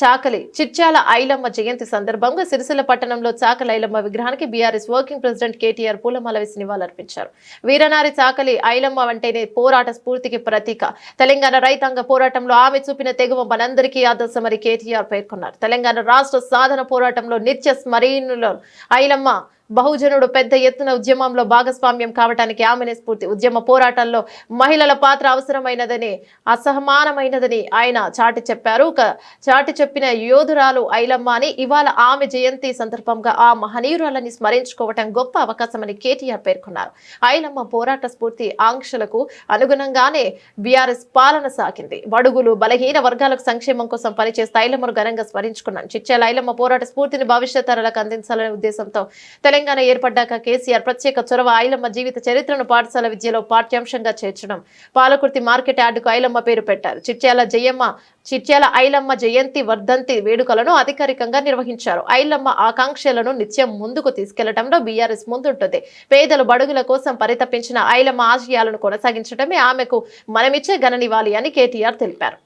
చాకలి చిట్యాల ఐలమ్మ జయంతి సందర్భంగా సిరిసిల్ల పట్టణంలో చాకలి ఐలమ్మ విగ్రహానికి బీఆర్ఎస్ వర్కింగ్ ప్రెసిడెంట్ కేటీఆర్ పూలమాల వేసి నివాళులర్పించారు. వీరనారి చాకలి ఐలమ్మ అంటేనే పోరాట స్ఫూర్తికి ప్రతీక. తెలంగాణ రైతాంగ పోరాటంలో ఆమె చూపిన తెగువ మనందరికీ ఆదర్శమని కేటీఆర్ పేర్కొన్నారు. తెలంగాణ రాష్ట్ర సాధన పోరాటంలో నిత్య స్మరణలో ఐలమ్మ బహుజనుడు పెద్ద ఎత్తున ఉద్యమంలో భాగస్వామ్యం కావటానికి ఆమెనే స్ఫూర్తి. ఉద్యమ పోరాటంలో మహిళల పాత్ర అవసరమైనదని అసహమానమైనదని ఆయన చాటి చెప్పారు. చాటి చెప్పిన యోధురాలు ఐలమ్మ అని ఇవాళ ఆమె జయంతి సందర్భంగా ఆ మహనీయురాలని స్మరించుకోవటం గొప్ప అవకాశమని కేటీఆర్ పేర్కొన్నారు. ఐలమ్మ పోరాట స్ఫూర్తి ఆంక్షలకు అనుగుణంగానే బీఆర్ఎస్ పాలన సాగింది. బడుగులు బలహీన వర్గాలకు సంక్షేమం కోసం పనిచేస్తే ఐలమ్మను ఘనంగా స్మరించుకున్నాను. చిచ్చేల ఐలమ్మ పోరాట స్ఫూర్తిని భవిష్యత్ తరాలకు అందించాలనే ఉద్దేశంతో తెలంగాణ ఏర్పడ్డాక కేసీఆర్ ప్రత్యేక చొరవ ఐలమ్మ జీవిత చరిత్రను పాఠశాల విద్యలో పాఠ్యాంశంగా చేర్చడం. పాలకుర్తి మార్కెట్ యార్డుకు ఐలమ్మ పేరు పెట్టారు. చిట్యాల జయమ్మ చిట్యాల ఐలమ్మ జయంతి వర్ధంతి వేడుకలను అధికారికంగా నిర్వహించారు. ఐలమ్మ ఆకాంక్షలను నిత్యం ముందుకు తీసుకెళ్ళడంలో బీఆర్ఎస్ ముందుంటుంది. పేదలు బడుగుల కోసం పరితపించిన ఐలమ్మ ఆశయాలను కొనసాగించడమే ఆమెకు మనమిచ్చే ఘననివ్వాలి అని కేటీఆర్ తెలిపారు.